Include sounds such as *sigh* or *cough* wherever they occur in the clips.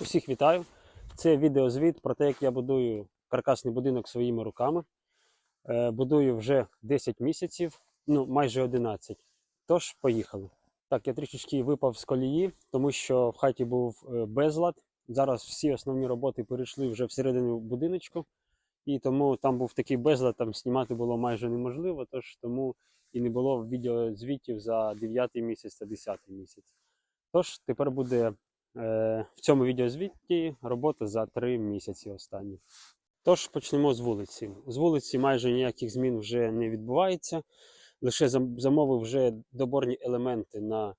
Усіх вітаю. Це відеозвіт про те, як я будую каркасний будинок своїми руками. Е, Будую вже 10 місяців, ну майже 11. Тож, поїхали. Так, я трішечки випав з колії, тому що в хаті був е, безлад. Зараз всі основні роботи перейшли вже всередину будиночку, і тому там був такий безлад, там знімати було майже неможливо, тож тому і не було відеозвітів за 9 місяць та 10 місяць. Тож тепер буде В цьому відеозвіті робота за 3 місяці останні. Тож почнемо з вулиці. З вулиці майже ніяких змін вже не відбувається. Лише замовив вже доборні елементи на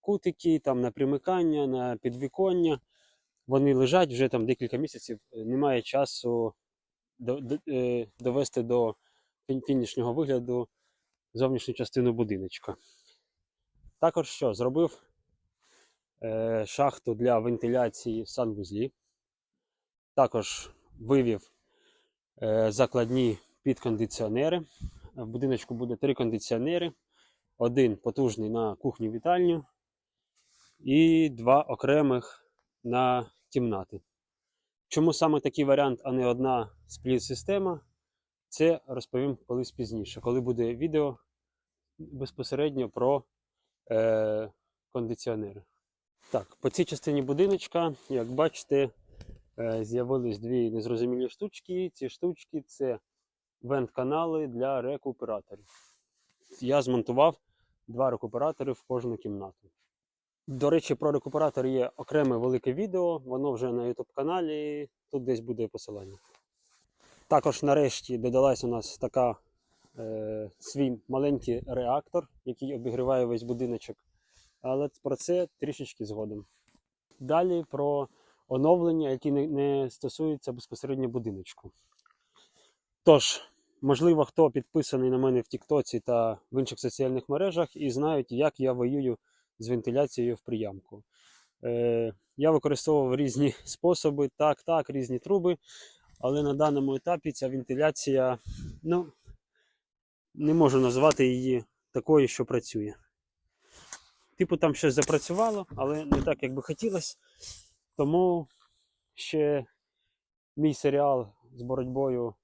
кутики, там, на примикання, на підвіконня. Вони лежать вже там декілька місяців. Е, Немає часу е, довести до фін- фінішнього вигляду зовнішню частину будиночка. Також що, зробив е, шахту для вентиляції в санвузлі. Також вивів е, закладні підкондиціонери. В будиночку буде три кондиціонери. Один потужний на кухню вітальню і два окремих на кімнати. Чому саме такий варіант, а не одна спліт-система? Це розповім колись пізніше, коли буде відео безпосередньо про е, кондиціонери. Так, по цій частині будиночка, як бачите, е, з'явились дві незрозумілі штучки. Ці штучки це вент-канали для рекуператорів. Я змонтував два рекуператори в кожну кімнату. До речі, про рекуператор є окреме велике відео, воно вже на YouTube каналі, тут десь буде посилання. Також нарешті додалась у нас така е, свій маленький реактор, який обігріває весь будиночок але про це трішечки згодом. Далі про оновлення, які не, стосуються безпосередньо будиночку. Тож, можливо, хто підписаний на мене в Тіктоці та в інших соціальних мережах і знають, як я воюю з вентиляцією в приямку. Е, я використовував різні способи, так, так, різні труби, але на даному етапі ця вентиляція, ну, не можу назвати її такою, що працює. Типу там щось запрацювало, але не так, як би хотілося. Тому ще мій серіал з боротьбою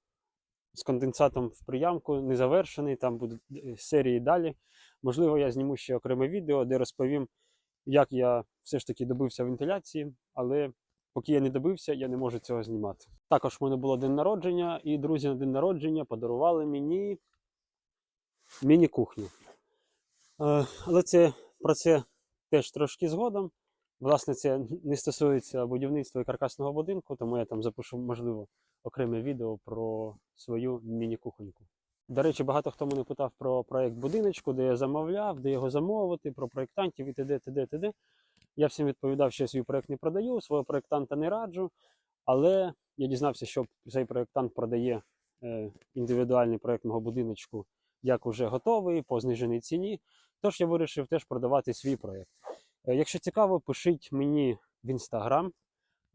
з конденсатом в приямку не завершений. Там будуть е, серії далі. Можливо, я зніму ще окреме відео, де розповім, як я все ж таки добився вентиляції, але поки я не добився, я не можу цього знімати. Також в мене було день народження, і друзі на день народження подарували мені міні-кухню. Е, Але це про це теж трошки згодом. Власне, це не стосується будівництва і каркасного будинку, тому я там запишу, можливо, окреме відео про свою міні-кухоньку. До речі, багато хто мене питав про проєкт будиночку, де я замовляв, де його замовити, про проєктантів і т.д. т.д. т.д. Я всім відповідав, що я свій проєкт не продаю, свого проєктанта не раджу. Але я дізнався, що цей проєктант продає е, індивідуальний проєкт мого будиночку як уже готовий, по зниженій ціні. Тож я вирішив теж продавати свій проєкт. Е, Якщо цікаво, пишіть мені в інстаграм.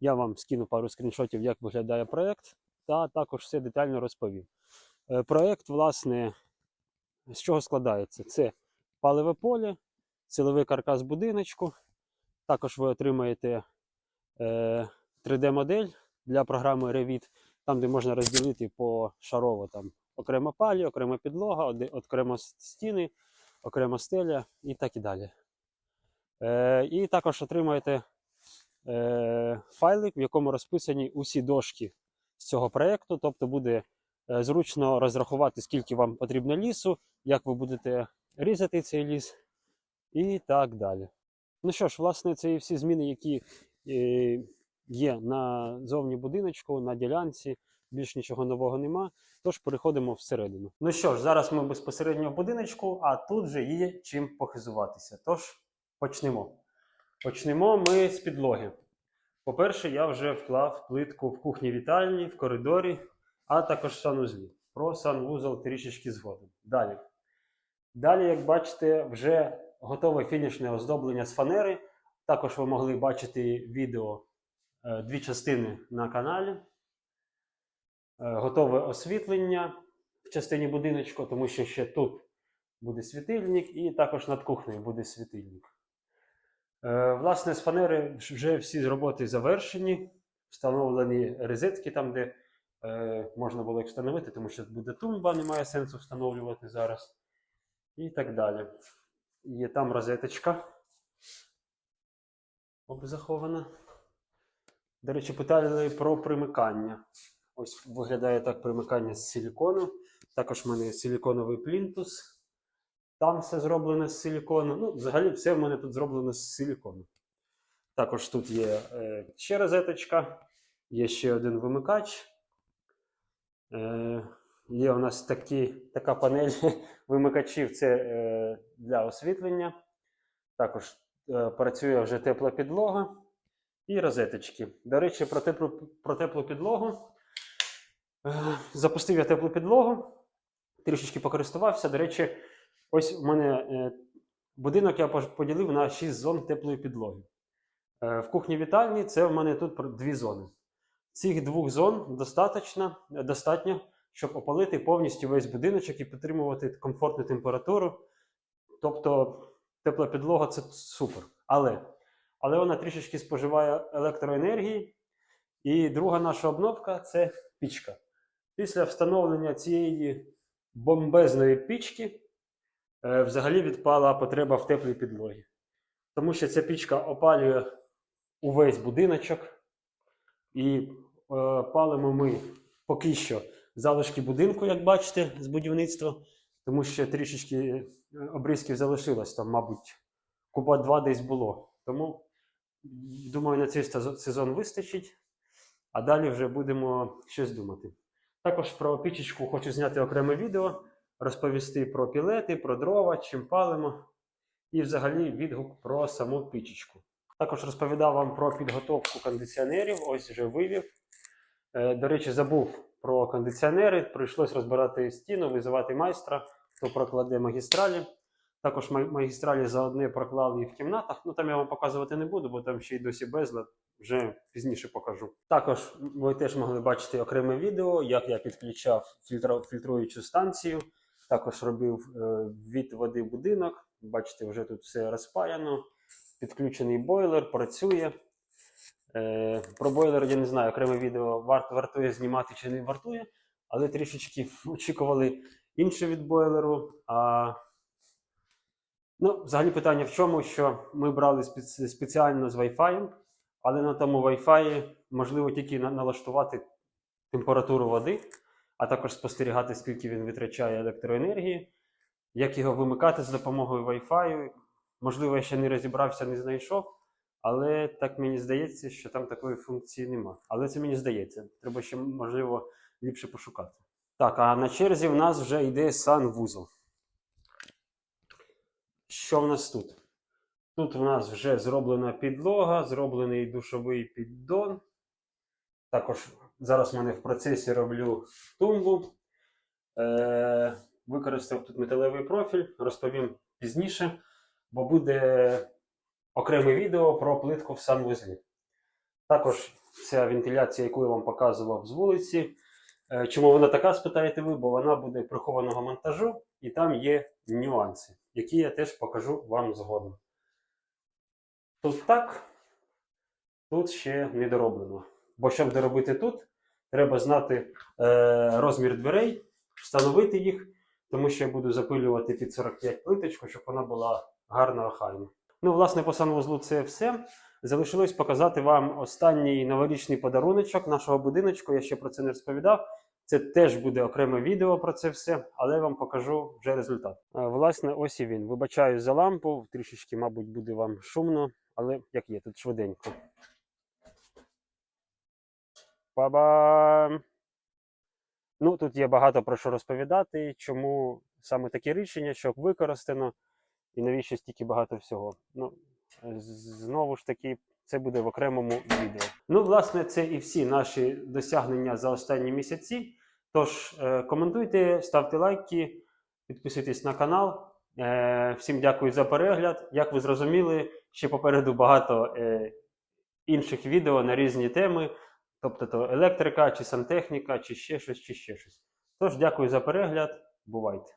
Я вам скину пару скріншотів, як виглядає проєкт, та також все детально розповім. Е, Проєкт, власне, з чого складається? Це паливе поле, силовий каркас будиночку. Також ви отримаєте е, 3D-модель для програми Revit, там, де можна розділити по шарово там окремо палі, окрема підлога, окремо стіни, окремо стеля і так і далі. Е, і також отримаєте е, файлик, в якому розписані усі дошки з цього проєкту, тобто буде е, зручно розрахувати, скільки вам потрібно лісу, як ви будете різати цей ліс і так далі. Ну що ж, власне, це і всі зміни, які е, є на зовні будиночку, на ділянці. Більш нічого нового нема. Тож переходимо всередину. Ну що ж, зараз ми безпосередньо в будиночку, а тут вже є чим похизуватися. Тож почнемо. Почнемо ми з підлоги. По-перше, я вже вклав плитку в кухні вітальні, в коридорі, а також санузлі. Про санвузол трішечки згодом. Далі. Далі, як бачите, вже готове фінішне оздоблення з фанери. Також ви могли бачити відео е, дві частини на каналі. Е, Готове освітлення в частині будиночку, тому що ще тут буде світильник, і також над кухнею буде світильник. Е, Власне, з фанери вже всі роботи завершені. Встановлені розетки там, де е, можна було їх встановити, тому що буде тумба, немає сенсу встановлювати зараз. І так далі. Є там розеточка. Об захована. До речі, питали про примикання. Ось виглядає так примикання з силікону. Також в мене є силіконовий плінтус. Там все зроблено з силікону. Ну, взагалі, все в мене тут зроблено з силікону. Також тут є е, ще розеточка, є ще один вимикач. Е, є у нас такі, така панель *laughs* вимикачів це е, для освітлення. Також е, працює вже тепла підлога і розеточки. До речі, про теплу, про теплу підлогу. Е, запустив я теплу підлогу, трішечки покористувався. До речі, ось у мене е, будинок я поділив на 6 зон теплої підлоги. Е, в кухні вітальні це в мене тут дві зони. Цих двох зон достатньо, достатньо, щоб опалити повністю весь будиночок і підтримувати комфортну температуру. Тобто тепла підлога це супер. Але, але вона трішечки споживає електроенергії. І друга наша обновка це пічка. Після встановлення цієї бомбезної пічки е, взагалі відпала потреба в теплій підлогі. Тому що ця пічка опалює увесь будиночок. І е, палимо ми поки що залишки будинку, як бачите, з будівництва, тому що трішечки е, обрізків залишилось там, мабуть, куба два десь було. Тому, думаю, на цей сезон вистачить, а далі вже будемо щось думати. Також про пічечку хочу зняти окреме відео, розповісти про пілети, про дрова, чим палимо, і взагалі відгук про саму пічечку. Також розповідав вам про підготовку кондиціонерів. Ось вже вивів. Е, До речі, забув про кондиціонери. Прийшлось розбирати стіну, визивати майстра, хто прокладе магістралі. Також магістралі заодне проклали і в кімнатах. Ну там я вам показувати не буду, бо там ще й досі безлад. Вже пізніше покажу. Також ви теж могли бачити окреме відео, як я підключав фільтруючу станцію. Також робив е, від води будинок. Бачите, вже тут все розпаяно підключений бойлер, працює. Е, про бойлер я не знаю, окреме відео варт, вартує знімати чи не вартує, але трішечки *laughs* очікували інше від бойлеру. А, ну, взагалі питання в чому, що ми брали спеціально з Wi-Fi, але на тому Wi-Fi можливо тільки налаштувати температуру води, а також спостерігати, скільки він витрачає електроенергії, як його вимикати з допомогою Wi-Fi. Можливо, я ще не розібрався, не знайшов, але так мені здається, що там такої функції нема. Але це мені здається. Треба ще, можливо, ліпше пошукати. Так, а на черзі в нас вже йде санвузол. Що в нас тут? Тут в нас вже зроблена підлога, зроблений душовий піддон. Також зараз в мене в процесі роблю тумбу. Е, використав тут металевий профіль, розповім пізніше, бо буде окреме відео про плитку в санвузлі. Також ця вентиляція, яку я вам показував з вулиці. Е, Чому вона така, спитаєте ви, бо вона буде прихованого монтажу, і там є нюанси, які я теж покажу вам згодом. Тут так, тут ще не дороблено. Бо щоб доробити тут, треба знати е, розмір дверей, встановити їх, тому що я буду запилювати під 45 плиточку, щоб вона була гарно охайна. Ну, власне, по санвузлу це все. Залишилось показати вам останній новорічний подаруночок нашого будиночку. Я ще про це не розповідав. Це теж буде окреме відео про це все, але я вам покажу вже результат. Е, Власне, ось і він. Вибачаю за лампу, трішечки, мабуть, буде вам шумно, але як є, тут швиденько. Па-бам! Ну, тут є багато про що розповідати, чому саме таке рішення, що використано, і навіщо стільки багато всього. Ну, знову ж таки, це буде в окремому відео. Ну, власне, це і всі наші досягнення за останні місяці. Тож е, коментуйте, ставте лайки, підписуйтесь на канал. Е, всім дякую за перегляд. Як ви зрозуміли, ще попереду багато е, інших відео на різні теми. Тобто то електрика, чи сантехніка, чи ще щось, чи ще щось. Тож, дякую за перегляд. Бувайте!